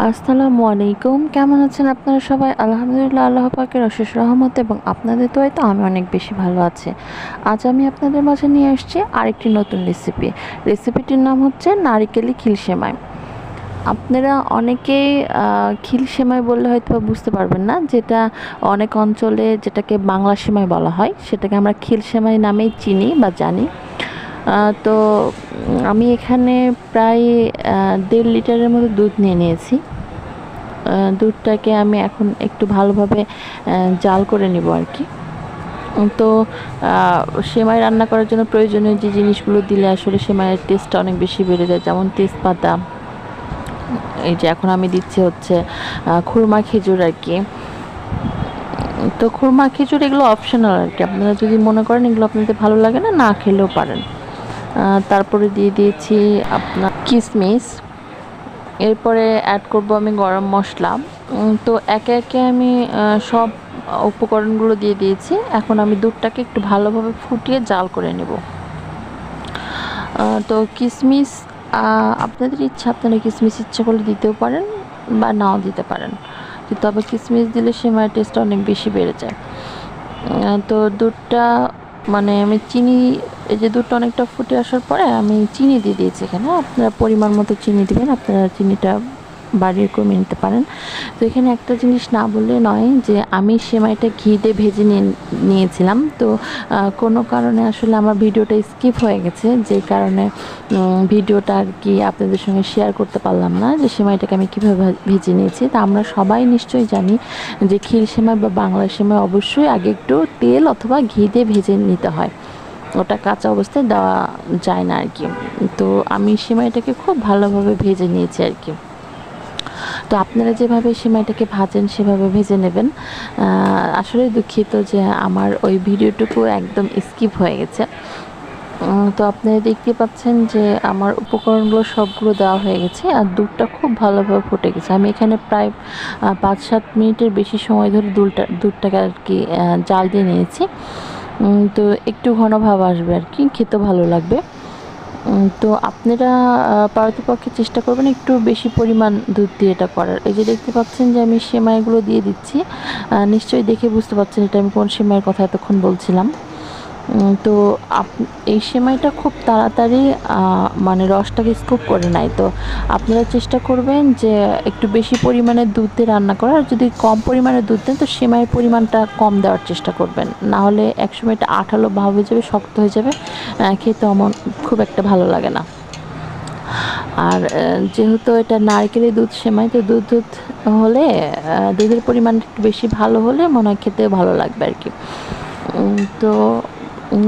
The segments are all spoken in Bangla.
আসসালামু আলাইকুম। কেমন আছেন আপনারা সবাই? আলহামদুলিল্লাহ, আল্লাহ পাকের অশেষ রহমত এবং আপনাদের তো হয়তো আমি অনেক বেশি ভালো আছি। আজ আমি আপনাদের মাঝে নিয়ে আসছি আরেকটি নতুন রেসিপি রেসিপিটির নাম হচ্ছে নারিকেলি খিল সেমাই। আপনারা অনেকেই খিল সেমাই বললে হয়তো বুঝতে পারবেন না। যেটা অনেক অঞ্চলে যেটাকে বাংলা সেমাই বলা হয়, সেটাকে আমরা খিল সেমাই নামেই চিনি বা জানি। তো আমি এখানে প্রায় দেড় লিটারের মতো দুধ নিয়ে নিয়েছি। দুধটাকে আমি এখন একটু ভালোভাবে জাল করে নেব আর কি। তো সেমাই রান্না করার জন্য প্রয়োজনীয় যে জিনিসগুলো দিলে আসলে সেমাইয়ের টেস্টটা অনেক বেশি বেড়ে যায়, যেমন তেজপাতা। এই যে এখন আমি দিচ্ছি হচ্ছে খুরমা খেজুর আর কি। তো খুরমা খেজুর এগুলো অপশনাল আর কি। আপনারা যদি মনে করেন এগুলো আপনাদের ভালো লাগে না না খেলেও পারেন। তারপরে দিয়ে দিয়েছি আপনার কিশমিশ এরপরে অ্যাড করব আমি গরম মশলা। তো একে একে আমি সব উপকরণগুলো দিয়ে দিয়েছি। এখন আমি দুধটাকে একটু ভালোভাবে ফুটিয়ে জাল করে নেব। তো কিশমিশ আপনাদের ইচ্ছা, আপনারা কিশমিশ ইচ্ছা করলে দিতেও পারেন বা নাও দিতে পারেন। কিন্তু তবে কিশমিশ দিলে সেমাইয়ের টেস্টটা অনেক বেশি বেড়ে যায়। তো দুধটা মানে আমি চিনি এই যে দুধটা অনেকটা ফুটে আসার পরে আমি চিনি দিয়ে দিয়েছি এখানে। আপনারা পরিমাণ মতো চিনি দেবেন, আপনারা চিনিটা বাড়িয়ে কমিয়ে নিতে পারেন। তো এখানে একটা জিনিস না বললে নয় যে আমি সেমাইটা ঘি দিয়ে ভেজে নিয়ে নিয়েছিলাম। তো কোনো কারণে আসলে আমার ভিডিওটা স্কিপ হয়ে গেছে, যে কারণে ভিডিওটা আর কি আপনাদের সঙ্গে শেয়ার করতে পারলাম না যে সেমাইটাকে আমি কীভাবে ভেজে নিয়েছি। তা আমরা সবাই নিশ্চয়ই জানি যে ক্ষীর সেমাই বা বাংলা সেমাই অবশ্যই আগে একটু তেল অথবা ঘি দিয়ে ভেজে নিতে হয়। ওটা কাঁচা অবস্থায় দেওয়া যায় না আর কি। তো আমি সেমাইটাকে খুব ভালোভাবে ভেজে নিয়েছি আর কি। তো আপনারা যেভাবে সেমাইটাকে ভাজেন, সেভাবে ভেজে নেবেন। আসলে দুঃখিত যে আমার ওই ভিডিওটুকু একদম স্কিপ হয়ে গেছে। তো আপনারা দেখতে পাচ্ছেন যে আমার উপকরণগুলো সবগুলো দেওয়া হয়ে গেছে আর দুধটা খুব ভালোভাবে ফুটে গেছে। আমি এখানে প্রায় পাঁচ সাত মিনিটের বেশি সময় ধরে দুধটা দুধটাকে আর কি জাল দিয়ে নিয়েছি। তো একটু ঘন ভাব আসবে আর কি, খেতে ভালো লাগবে। তো আপনারা পারতপক্ষে চেষ্টা করবেন একটু বেশি পরিমাণ দুধ দিয়ে এটা করার। এই যে দেখতে পাচ্ছেন যে আমি সেমাইগুলো দিয়ে দিচ্ছি। নিশ্চয়ই দেখে বুঝতে পারছেন এটা আমি কোন সেমাইয়ের কথা এতক্ষণ বলছিলাম। তো এই সেমাইটা খুব তাড়াতাড়ি মানে রসটাকে স্কুপ করে নেয়। তো আপনারা চেষ্টা করবেন যে একটু বেশি পরিমাণে দুধ রান্না করার। আর যদি কম পরিমাণে দুধ দেন, তো সেমাইয়ের পরিমাণটা কম দেওয়ার চেষ্টা করবেন। না হলে একসময় এটা আঠালো ভাব হয়ে যাবে, শক্ত হয়ে যাবে। খেতে অমন খুব একটা ভালো লাগে না। আর যেহেতু এটা নারকেলের দুধ সেমাই, তো দুধ দুধ হলে দুধের পরিমাণ একটু বেশি ভালো হলে মনে হয় খেতে ভালো লাগবে আর কি তো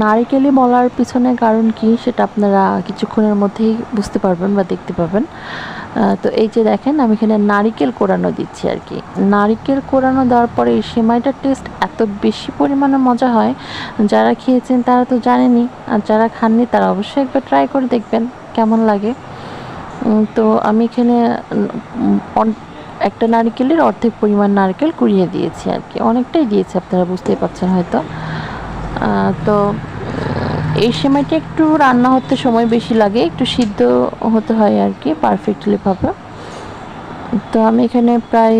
নারিকেলই বলার পিছনে কারণ কি সেটা আপনারা কিছুক্ষণের মধ্যেই বুঝতে পারবেন বা দেখতে পাবেন। তো এই যে দেখেন, আমি এখানে নারিকেল কোরানো দিচ্ছি আর কি। নারিকেল কোরানো দেওয়ার পরে এই সেমাইটার টেস্ট এত বেশি পরিমাণে মজা হয়, যারা খেয়েছেন তারা তো জানেনি আর যারা খাননি তারা অবশ্যই একবার ট্রাই করে দেখবেন, কেমন লাগে। তো আমি এখানে একটা নারিকেলের অর্ধেক পরিমাণ নারকেল কুড়িয়ে দিয়েছি আর কি। অনেকটাই দিয়েছি, আপনারা বুঝতেই পারছেন হয়তো। তো এই সময়টা একটু রান্না হতে সময় বেশি লাগে, একটু সিদ্ধ হতে হয় আর কি পারফেক্টলি পারফেক্টলিভাবে তো আমি এখানে প্রায়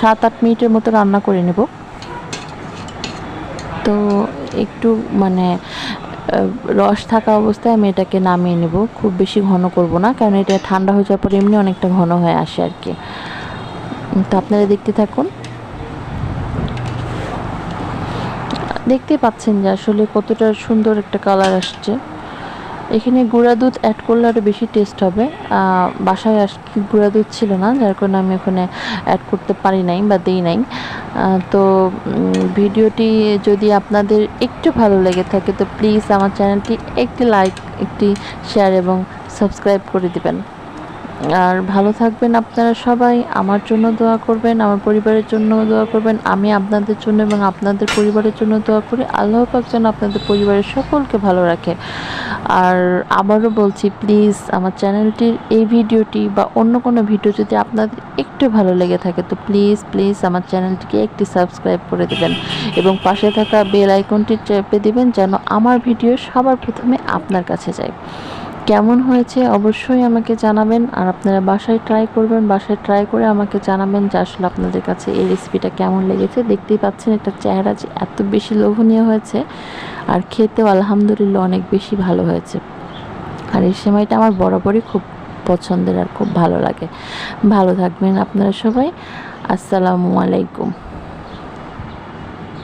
সাত আট মিনিটের মতো রান্না করে নেব। তো একটু মানে রস থাকা অবস্থায় আমি এটাকে নামিয়ে নেব, খুব বেশি ঘন করব না, কারণ এটা ঠান্ডা হয়ে যাওয়ার পরে এমনি অনেকটা ঘন হয়ে আসে আর কি। তো আপনারা দেখতে থাকুন। দেখতে পাচ্ছেন যে আসলে কতটা সুন্দর একটা কালার আসছে। এখানে গুঁড়া দুধ অ্যাড করলে আরও বেশি টেস্ট হবে। বাসায় আস গুঁড়া দুধ ছিল না, যার কারণে আমি ওখানে অ্যাড করতে পারি নাই বা দিই নাই। তো ভিডিওটি যদি আপনাদের একটু ভালো লেগে থাকে, তো প্লিজ আমার চ্যানেলটি একটি লাইক একটি শেয়ার এবং সাবস্ক্রাইব করে দিবেন। আর ভালো থাকবেন আপনারা সবাই। আমার জন্য দোয়া করবেন, আমার পরিবারের জন্য দোয়া করবেন, আমি আপনাদের জন্য এবং আপনাদের পরিবারের জন্য দোয়া করি। আল্লাহ পাক যেন আপনাদের পরিবারের সকলকে ভালো রাখে। আর আবারও বলছি প্লিজ আমার চ্যানেলটির এই ভিডিওটি বা অন্য কোনো ভিডিও যদি আপনাদের একটু ভালো লেগে থাকে, তো প্লিজ প্লিজ আমার চ্যানেলটিকে একটি সাবস্ক্রাইব করে দেবেন এবং পাশে থাকা বেল আইকনটি চেপে দেবেন যেন আমার ভিডিও সবার প্রথমে আপনার কাছে যায়। কেমন হয়েছে অবশ্যই আমাকে জানাবেন আর আপনারা বাসায় ট্রাই করবেন, বাসায় ট্রাই করে আমাকে জানাবেন যে আসলে আপনাদের কাছে এই রেসিপিটা কেমন লেগেছে। দেখতেই পাচ্ছেন একটা চেহারা যে এত বেশি লোভনীয় হয়েছে আর খেতেও আলহামদুলিল্লাহ অনেক বেশি ভালো হয়েছে। আর এই সেমাইটা আমার বরাবরই খুব পছন্দের আর খুব ভালো লাগে। ভালো থাকবেন আপনারা সবাই। আসসালামু আলাইকুম।